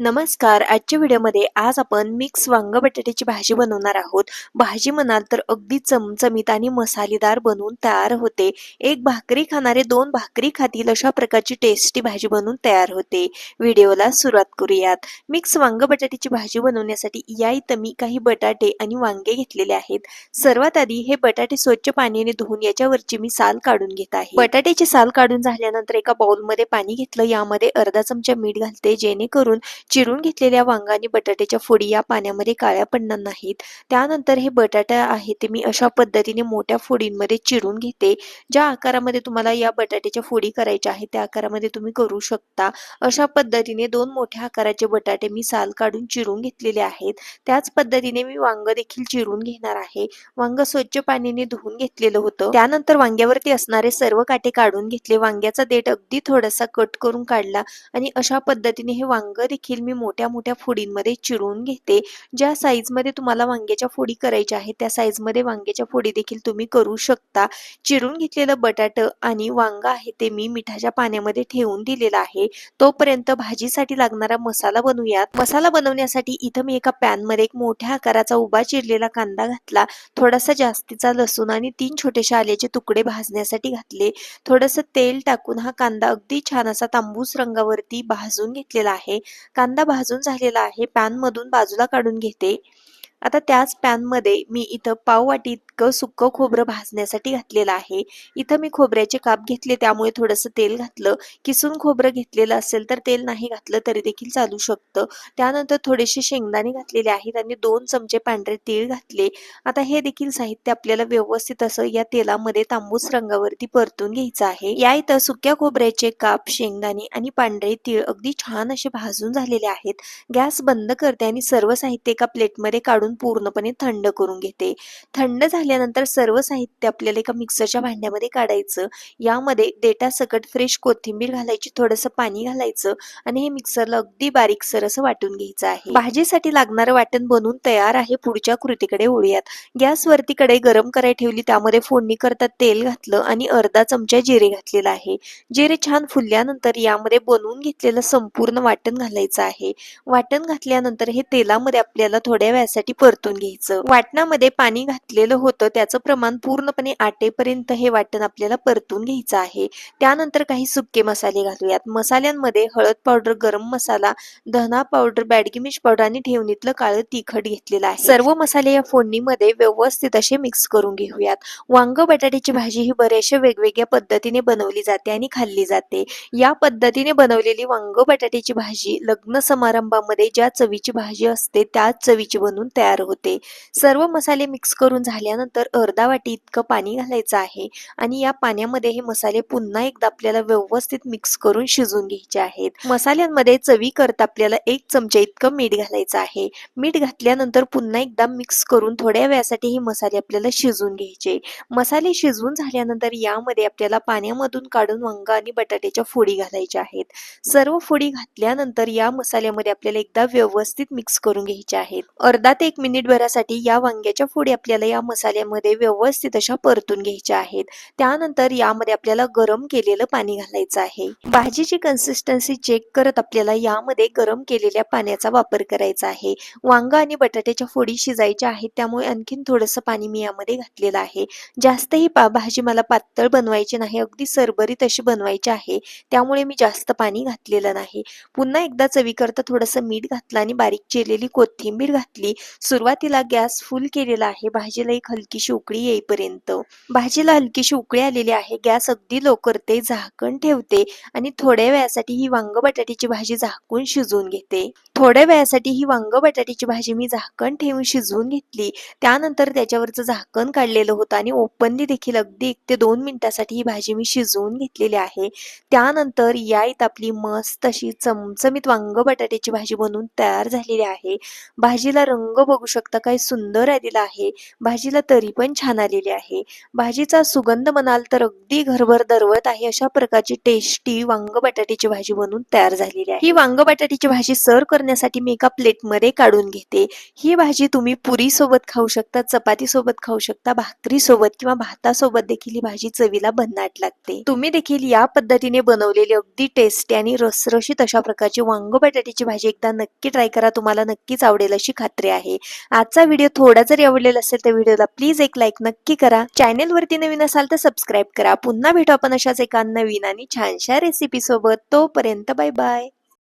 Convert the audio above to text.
नमस्कार. आजच्या व्हिडिओमध्ये आज आपण मिक्स वांग बटाट्याची भाजी बनवणार आहोत. भाजी म्हणाल तर अगदी चमचमीत आणि मसालेदार बनवून तयार होते. एक भाकरी खाणारे दोन भाकरी खातील अशा प्रकारची टेस्टी भाजी बनवून तयार होते. व्हिडिओला सुरुवात करूयात. मिक्स वांग बटाट्याची भाजी बनवण्यासाठी या इथं मी काही बटाटे आणि वांगे घेतलेले आहेत. सर्वात आधी हे बटाटे स्वच्छ पाण्याने धुवून याच्यावरची मी साल काढून घेत आहे. बटाट्याची साल काढून झाल्यानंतर एका बाउलमध्ये पाणी घेतलं. यामध्ये अर्धा चमचा मीठ घालते. जेणेकरून चिरून घेतलेल्या वांगा आणि बटाट्याच्या फोडी या पाण्यामध्ये काळ्या पडणार नाहीत. त्यानंतर हे बटाटा आहे ते मी अशा पद्धतीने मोठ्या फोडींमध्ये चिरून घेते. ज्या आकारामध्ये तुम्हाला या बटाट्याच्या फोडी करायच्या आहेत त्या आकारामध्ये तुम्ही करू शकता. अशा पद्धतीने दोन मोठ्या आकाराचे बटाटे मी साल काढून चिरून घेतलेले आहेत. त्याच पद्धतीने मी वांग देखील चिरून घेणार आहे. वांग स्वच्छ पाण्याने धुवून घेतलेलं होतं. त्यानंतर वांग्यावरती असणारे सर्व काटे काढून घेतले. वांग्याचा देठ अगदी थोडासा कट करून काढला आणि अशा पद्धतीने हे वांग देखील मी मोठ्या मोठ्या फोडींमध्ये चिरून घेते. ज्या साईजमध्ये तुम्हाला वांग्याच्या फोडी करायच्या आहेत त्या साईजमध्ये वांग्याच्या फोडी देखील तुम्ही करू शकता. चिरून घेतलेलं बटाट आणि वांग आहे ते मी मिठाच्या पाण्यामध्ये ठेवून दिलेलं आहे. तोपर्यंत भाजीसाठी लागणारा मसाला बनवूयात. मसाला बनवण्यासाठी इथं मी एका पॅनमध्ये एक मोठ्या आकाराचा उभा चिरलेला कांदा घातला. थोडासा जास्तीचा लसूण आणि तीन छोटेसे आल्याचे तुकडे भाजण्यासाठी घातले. थोडंसं तेल टाकून हा कांदा अगदी छान असा तांबूस रंगावरती भाजून घेतलेला आहे. कांदा भाजून झालेला आहे. पॅन मधून बाजूला काढून घेते. आता त्याच पॅनमध्ये मी इथं पाव वाटी इतकं सुक्क खोबरं भाजण्यासाठी घातलेलं आहे. इथं मी खोबऱ्याचे काप घेतले त्यामुळे थोडंसं तेल घातलं. किसून खोबरं घेतलेलं असेल तर तेल नाही घातलं तरी देखील चालू शकतं. त्यानंतर थोडेसे शेंगदाणे घातलेले आहेत आणि दोन चमचे पांढरे तीळ घातले. आता हे देखील साहित्य आपल्याला व्यवस्थित असं या तेलामध्ये तांबूस रंगावरती परतून घ्यायचं आहे. या इथं सुक्या खोबऱ्याचे काप शेंगदाणे आणि पांढरे तीळ अगदी छान असे भाजून झालेले आहेत. गॅस बंद करते आणि सर्व साहित्य एका प्लेटमध्ये काढून पूर्णपणे थंड करून घेते. थंड झाल्यानंतर सर्व साहित्य आपल्याला एका मिक्सरच्या भांड्यामध्ये काढायचं. यामध्ये डेटा सकट फ्रेश कोथिंबीर घालायची थोडंसं पाणी घालायचं आणि हे मिक्सरला अगदी बारीकसर असं वाटून घ्यायचं आहे. भाजीसाठी लागणारं वाटण बनवून तयार आहे. पुढच्या कृतीकडे ओळूयात गॅसवरती कडे गरम करायला ठेवली. त्यामध्ये फोडणी करता तेल घातलं आणि अर्धा चमचा जिरे घातलेला आहे. जिरे छान फुलल्यानंतर यामध्ये बनवून घेतलेलं संपूर्ण वाटण घालायचं आहे. वाटण घातल्यानंतर हे तेलामध्ये आपल्याला थोड्या वेळासाठी परतून घ्यायचं. वाटणामध्ये पाणी घातलेलं होतं त्याचं प्रमाण पूर्णपणे आटेपर्यंत हे वाटण आपल्याला परतून घ्यायचं आहे. त्यानंतर काही सुके मसाले घालूयात. मसाल्यांमध्ये हळद पावडर गरम मसाला धना पावडर बॅडगी मिर्च पावडर आणि ठेवणीतलं काळं तिखट घेतलेलं आहे. सर्व मसाले या फोडणीमध्ये व्यवस्थित असे मिक्स करून घेऊयात. वांग बटाट्याची भाजी ही बऱ्याचशा वेगवेगळ्या पद्धतीने बनवली जाते आणि खाल्ली जाते. या पद्धतीने बनवलेली वांग बटाट्याची भाजी लग्न समारंभामध्ये ज्या चवीची भाजी असते त्याच चवीची बनवून तयार होते. सर्व मसाले मिक्स करून झाल्यानंतर अर्धा वाटी इतकं पाणी घालायचं आहे आणि या पाण्यामध्ये हे मसाले पुन्हा एकदा आपल्याला व्यवस्थित मिक्स करून शिजून घ्यायचे आहेत. मसाल्यांमध्ये चवी करता आपल्याला एक चमचा इतकं मीठ घालायचं आहे. मीठ घातल्यानंतर पुन्हा एकदा मिक्स करून थोड्या वेळासाठी हे मसाले आपल्याला शिजून घ्यायचे. मसाले शिजवून झाल्यानंतर यामध्ये आपल्याला पाण्यामधून काढून वांगा आणि बटाट्याच्या फोडी घालायच्या आहेत. सर्व फोडी घातल्यानंतर या मसाल्यामध्ये आपल्याला एकदा व्यवस्थित मिक्स करून घ्यायचे आहेत. अर्धा ते एक मिनिट भरासाठी या वांग्याच्या फोडी आपल्याला या मसाल्यामध्ये व्यवस्थित अशा परतून घ्यायच्या आहेत. त्यानंतर यामध्ये आपल्याला गरम केलेलं पाणी घालायचं आहे. भाजीची कन्सिस्टन्सी चेक करत आपल्याला यामध्ये गरम केलेल्या पाण्याचा वापर करायचा आहे. वांग आणि बटाट्याच्या फोडी शिजायच्या आहेत त्यामुळे आणखीन थोडंसं पाणी मी यामध्ये घातलेलं आहे. जास्तही पा भाजी मला पातळ बनवायची नाही अगदी सरभरीत अशी बनवायची आहे. त्यामुळे मी जास्त पाणी घातलेलं नाही. पुन्हा एकदा चवी करता थोडंसं मीठ घातलं आणि बारीक चिरलेली कोथिंबीर घातली. सुरुवातीला गॅस फुल केलेला आहे. भाजीला एक हलकीशी उकळी येईपर्यंत. भाजीला हलकीशी उकळी आलेली आहे. गॅस अगदी लो करते झाकण ठेवते आणि थोड्या वेळासाठी ही वांग बटाट्याची भाजी झाकून शिजवून घेते. थोड्या वेळासाठी ही वांग बटाट्याची भाजी मी झाकण ठेवून शिजवून घेतली. त्यानंतर त्याच्यावरचं झाकण काढलेलं होतं आणि ओपनली देखील अगदी एक ते दोन मिनिटासाठी ही भाजी मी शिजवून घेतलेली आहे. त्यानंतर या इथं आपली मस्त अशी चमचमीत वांग बटाट्याची भाजी बनवून तयार झालेली आहे. भाजीला रंग बघू शकता काय सुंदर आलेला आहे. भाजीला तरी पण छान आलेली आहे. भाजीचा सुगंध म्हणाल तर अगदी घरभर दरवत आहे. अशा प्रकारची टेस्टी वांग बटाट्याची भाजी बनवून तयार झालेली आहे. ही वांग बटाट्याची भाजी सर्व करण्यासाठी मी एका प्लेटमध्ये काढून घेते. ही भाजी तुम्ही पुरी सोबत खाऊ शकता चपाती सोबत खाऊ शकता भाकरी सोबत किंवा भातासोबत देखील ही भाजी चवीला भन्नाट लागते. तुम्ही देखील या पद्धतीने बनवलेली अगदी टेस्टी आणि रसरशीत अशा प्रकारची वांग बटाट्याची भाजी एकदा नक्की ट्राय करा. तुम्हाला नक्कीच आवडेल अशी खात्री आहे. आजचा व्हिडिओ थोडा जरी आवडलेला असेल तर व्हिडिओला प्लीज एक लाईक नक्की करा. चॅनेलवरती नवीन असाल तर सबस्क्राईब करा. पुन्हा भेटू आपण अशाच एका नवीन आणि छानशा रेसिपी सोबत. तोपर्यंत बाय बाय